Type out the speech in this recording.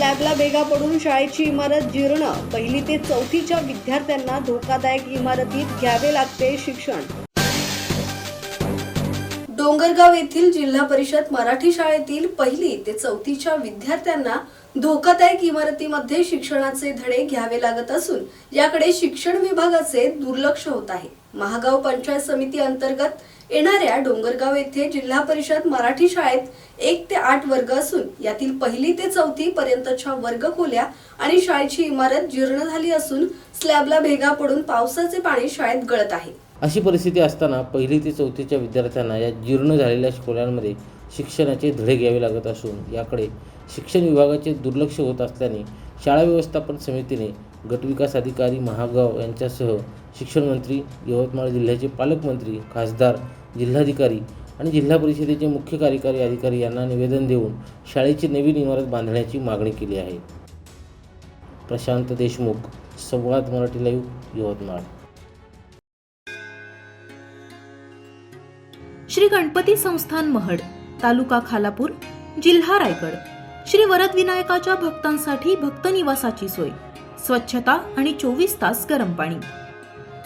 स्लॅबला भेगा पडून शाळेची इमारत जीर्ण. पहिली ते चौथीच्या विद्यार्थ्यांना धोकादायक इमारतीत घ्यावे लागते शिक्षण. डोंगरगाव येथील जिल्हा परिषद मराठी शाळेतील पहिली ते चौथीच्या विद्यार्थ्यांना धोकादायक इमारतीमध्ये शिक्षणाचे धडे घ्यावे लागत असून याकडे शिक्षण विभागाचे दुर्लक्ष होत आहे. महागाव पंचायत समिती अंतर्गत येणाऱ्या डोंगरगाव येथे जिल्हा परिषद मराठी शाळेत एक ते आठ वर्ग असून यातील पहिली ते चौथी पर्यंतच्या वर्ग खोल्या आणि शाळेची इमारत जीर्ण झाली असून स्लॅबला भेगा पडून पावसाचे पाणी शाळेत गळत आहे. अशी परिस्थिती असताना पहिली ते चौथीच्या विद्यार्थ्यांना या जीर्ण झालेल्या खोल्यांमध्ये शिक्षणाचे धडे घ्यावे लागत असून याकडे शिक्षण विभागाचे दुर्लक्ष होत असल्याने शाळा व्यवस्थापन समितीने गटविकास अधिकारी महागाव यांच्यासह शिक्षण मंत्री यवतमाळ जिल्ह्याचे पालकमंत्री खासदार जिल्हाधिकारी आणि जिल्हा परिषदेचे मुख्य कार्यकारी अधिकारी यांना निवेदन देऊन शाळेची नवीन इमारत बांधण्याची मागणी केली आहे. प्रशांत देशमुख संवाद मराठी लाईव्ह यवतमाळ. श्री गणपती संस्थान महड तालुका खालापूर जिल्हा रायगड. श्री वरद विनायकाच्या भक्तांसाठी भक्त निवासाची सोय. स्वच्छता आणि चोवीस तास गरम पाणी.